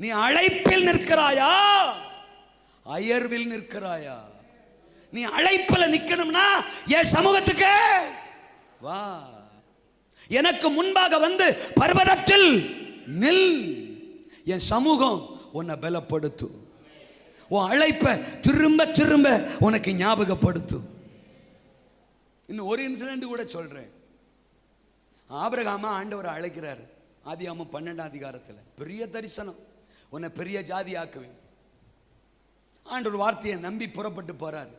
நீ அழைப்பில் நிற்கிறாயா? அயர்வில் நிற்கிறாயா? நீ அழைப்பில் நிற்கணும்னா என் சமூகத்துக்கு வா. எனக்கு முன்பாக வந்து பர்வதத்தில் நில். என் சமூகம் உன்னை பலப்படுத்தும். உன் அழைப்பை திரும்ப திரும்ப உனக்கு ஞாபகப்படுத்தும். இன்னும் ஒரு இன்சிடென்ட் கூட சொல்றேன். ஆபிரகாமா ஆண்டவர் அழைக்கிறார். ஆதியாம பன்னெண்டாம் அதிகாரத்தில். பெரிய தரிசனம். உன்னை பெரிய ஜாதி ஆக்குவேன் ஆண்டவர் வார்த்தையை நம்பி புறப்பட்டு போறாரு.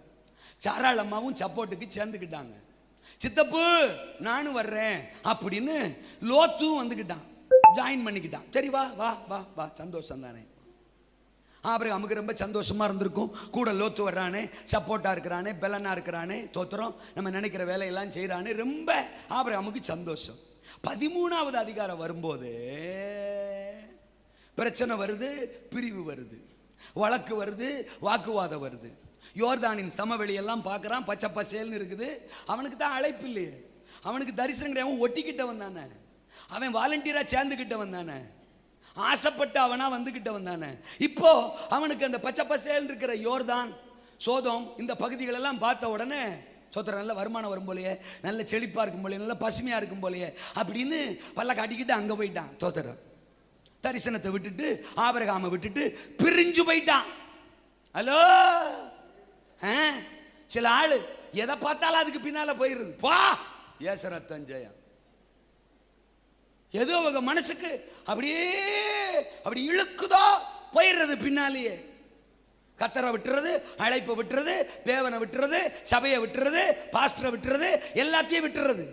சாராளம்மாவும் சப்போர்ட்டுக்கு சேர்ந்துக்கிட்டாங்க. சித்தப்பு நானும் வர்றேன் அப்படின்னு லோத்தும் வந்துக்கிட்டான். ஜாயின் பண்ணிக்கிட்டான். சரி வா வா வா வா. சந்தோஷம் தானே. அப்புறம் நமக்கு ரொம்ப சந்தோஷமா இருந்திருக்கும். கூட லோத்து வர்றானே சப்போர்ட்டா இருக்கிறானே பெலனா இருக்கிறானே தோத்திரம். நம்ம நினைக்கிற வேலையெல்லாம் செய்கிறானே ரொம்ப அப்புறம் நமக்கு சந்தோஷம். பதிமூணாவது அதிகாரம் வரும்போது பிரச்சனை வருது பிரிவு வருது. வழக்கு வருது வாக்குவாதம் வருது. யோர்தானின் சமவெளியெல்லாம் பார்க்குறான் பச்சை பசேல்னு இருக்குது. அவனுக்கு தான் அழைப்பு இல்லையே. அவனுக்கு தரிசனம் கிடையாது அவன் ஒட்டிக்கிட்டவன் தானே அவன் வாலண்டியராக சேர்ந்துக்கிட்டவன் தானே ஆசைப்பட்டு அவனா வந்துக்கிட்டவன் தானே இப்போ அவனுக்கு அந்த பச்சை பசேல் இருக்கிற யோர்தான் சோதம் இந்த பகுதிகளெல்லாம் பார்த்த உடனே சோத்திரம் நல்ல வருமானம் வரும் போலையே நல்ல செழிப்பாக இருக்கும் போலையே நல்ல பசுமையாக இருக்கும் போலையே அப்படின்னு பல்ல காட்டிக்கிட்டு அங்கே போயிட்டான் தோத்திரம் தரிசனத்தை விட்டுட்டு ஆபரகாம விட்டுட்டு பிரிஞ்சு போயிட்டான். ஹலோ? ஆ, சில ஆளு எதை பார்த்தாலும் அதுக்கு பின்னால போயிருது. பா! ஏசரத்தன் ஜெயம். ஏதோ அவங்க மனசுக்கு அப்படியே அப்படி இழுக்குதோ போயிடுறது பின்னாலேயே. கத்தரை விட்டுறது அழைப்பை விட்டுறது தேவனை விட்டுறது சபையை விட்டுறது பாஸ்டரை விட்டுறது எல்லாத்தையும் விட்டுறது.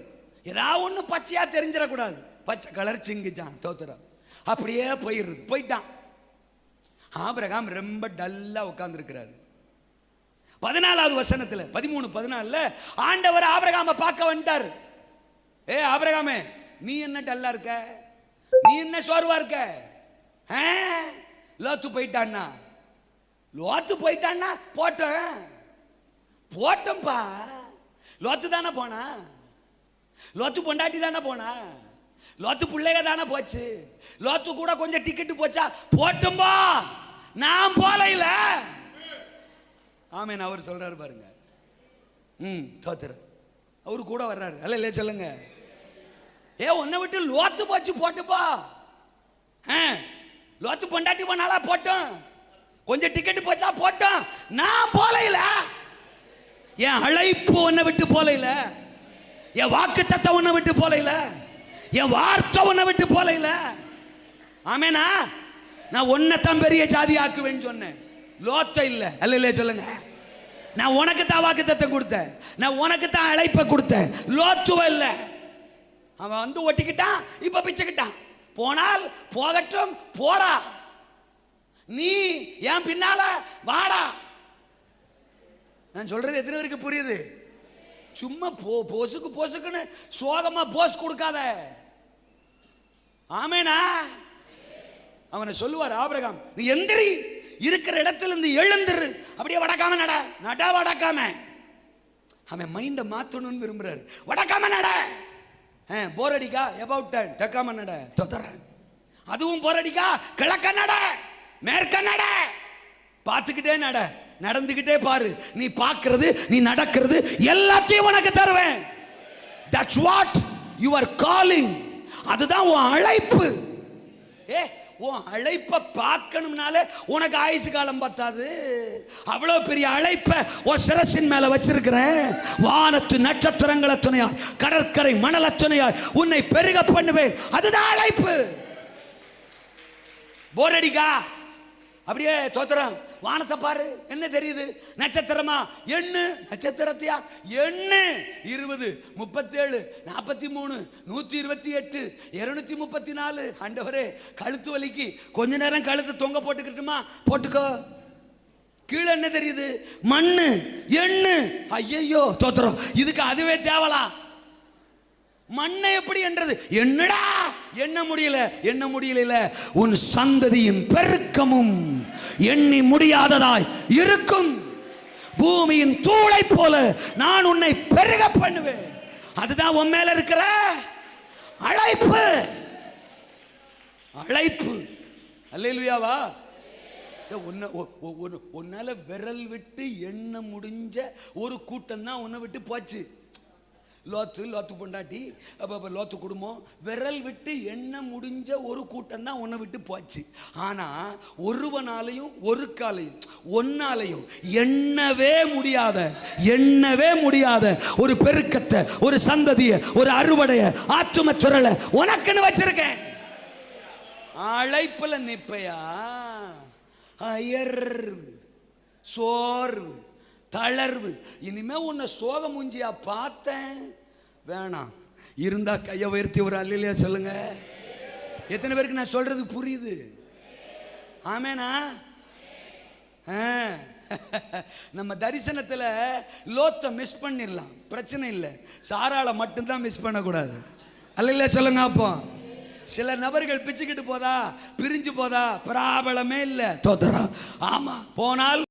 ஏதாவது ஒன்று பச்சையாக தெரிஞ்சிடக்கூடாது. பச்சை கலர் சிங்கிச்சான் தோத்துறான். அப்படியே போயிடுறது. போயிட்டான். ஆபிரகாம் ரொம்ப டல்லாக உட்காந்துருக்கிறாரு பதினாலாவது வசனத்தில் பதிமூணு பதினாலில் ஆண்டவர் ஆபிரகாம பார்க்க வந்துட்டார். ஏ ஆபிரகாமே நீ என்ன டல்லா இருக்க? நீ என்ன சோர்வா இருக்க? ஆ? லோத்து போயிட்டான்னா? லோத்து போயிட்டான்னா போட்டோம் போட்டோம்ப்பா லோத்து தானே போனா லோத்து பொண்டாட்டி தானே போனா லோத்து பிள்ளைக தானே போச்சு. லோத்து கூட கொஞ்சம் டிக்கெட் போச்சா போட்டும்பா. நான் போல இல்ல ஆமேன் அவர் சொல்றாரு பாருங்க. ம் தோத்துரு. அவரு கூட வர்றாரு. அல்ல இல்லையா சொல்லுங்க. ஏ உன்னை விட்டு லோத்து போச்சு போட்டுப்பா. ஆ, லோத்து பொண்டாட்டி போனாலா போட்டோம். கொஞ்சம் டிக்கெட் போச்சா போட்டோம். நான் போல இல்ல என் அழைப்பு உன்னை விட்டு போல இல்ல என் வாக்கு தத்த உன்னை விட்டு போல இல்லை என் வார்த்தை உன்னை விட்டு போல இல்ல. ஆமேனா? நான் உன்னை தான் பெரிய ஜாதி ஆக்குவேன்னு சொன்னேன். லோத்த இல்ல. அல்ல இல்லையா சொல்லுங்க. நான் உனக்கு தான் வாக்கு தத்தம் கொடுத்தேன். நான் உனக்கு தான் அழைப்பை கொடுத்தேன். லோத்துவ இல்லை. அவன் வந்து ஒட்டிக்கிட்டான் இப்ப பிச்சுக்கிட்டான். போனால் போகட்டும் போடா. நீ ஏன் பின்னால வாடா. நான் சொல்றது எத்தனை பேருக்கு புரியுது? சும்மா போ போசுக்கு போசுக்குன்னு சோகமா போஸ் கொடுக்காத. ஆமேனா? அவனை சொல்லுவார் ஆபிரகாம் நீ எந்திரி இருக்கிற இடத்துல இருந்து எழுந்துரு. அப்படியே வடக்காம நட. நட வடக்காம. அவன் மைண்டை மாத்தணும்னு விரும்புறாரு. வடக்காம நட. போர் அடிக்கா. எபவுட் டன் தெக்காம நட. தொதர அதுவும் போர் அடிக்கா. கிழக்க நட. மேற்க நட. பார்த்துக்கிட்டே நட. நடந்துக்கிட்டே பாரு. நீ பார்க்கறது நீ நடக்கிறது எல்லாத்தையும் உனக்கு தருவேன். That's what you are calling அதுதான் உன் அழைப்பு. ஏ உன் அழைப்பை பார்க்கணும்னாலே உனக்கு ஆயுசு காலம் பத்தாது. அவ்வளோ பெரிய அழைப்பை உன் சிரசின் மேலே வச்சிருக்கிறேன். வானத்து நட்சத்திரங்களை துணையாய் கடற்கரை மணல துணையாய் உன்னை பெருக பண்ணுவேன். அதுதான் அழைப்பு. போரடிக்கா அப்படியே சோத்திரம் வானத்தை பாரு என்ன தெரியுது? நட்சத்திரமா? எண்ணு நட்சத்திரத்தையா? எண்ணு. இருபது முப்பத்தேழு நாற்பத்தி மூணு நூற்றி இருபத்தி எட்டு இருநூத்தி முப்பத்தி நாலு ஆண்டவரே கழுத்து வலிக்கு. கொஞ்ச நேரம் கழுத்து தொங்க போட்டுக்கிட்டுமா? போட்டுக்கோ. கீழே என்ன தெரியுது? மண்ணு எண்ணு. ஐயையோ தோத்துறோம். இதுக்கு அதுவே தேவலா? மண்ணை எப்படி என்றது? என்னடா? எண்ண முடியல? என்ன முடியல உன் சந்ததியின் பெருக்கமும் எண்ணி முடியாததாய் இருக்கும். பூமியின் தூளை போல நான் உன்னை பெருக பண்ணுவேன். அதுதான் உன் மேல இருக்கிற அழைப்பு. அழைப்பு. அல்லேலுயாவா? ஒ- ஒ- உன்னால விரல் விட்டு எண்ண முடிஞ்ச ஒரு கூட்டம் தான் உன்னை விட்டு போச்சு. லோத்து லோத்து பொண்டாட்டி. அப்போ அப்போ லோத்து குடும்பம். விரல் விட்டு எண்ண முடிஞ்ச ஒரு கூட்டம் தான் உன்னை விட்டு போச்சு. ஆனால் ஒருவனாலையும் ஒரு காலையும் ஒன்னாலையும் எண்ணவே முடியாத எண்ணவே முடியாத ஒரு பெருக்கத்தை ஒரு சந்ததியை ஒரு அறுவடைய ஆத்தும சுரலை உனக்குன்னு வச்சிருக்கேன். அழைப்பில் நிப்பையா? அயர் சோர்வு தளர்வு. இனிமே உன்னை சோக மூஞ்சியா பார்த்தேன். வேணாம். இருந்தா கையை உயர்த்தி ஒரு அல்லையா சொல்லுங்க. எத்தனை பேருக்கு நான் சொல்றது புரியுது? ஆமேனா? நம்ம தரிசனத்தில் லோத்தை மிஸ் பண்ணிடலாம் பிரச்சனை இல்லை. சாராளை மட்டும்தான் மிஸ் பண்ணக்கூடாது. அல்ல சொல்லுங்க அப்போ. சில நபர்கள் பிச்சுக்கிட்டு போதா பிரிஞ்சு போதா பிராபலமே இல்லை. தோத்துறோம் ஆமா போனால்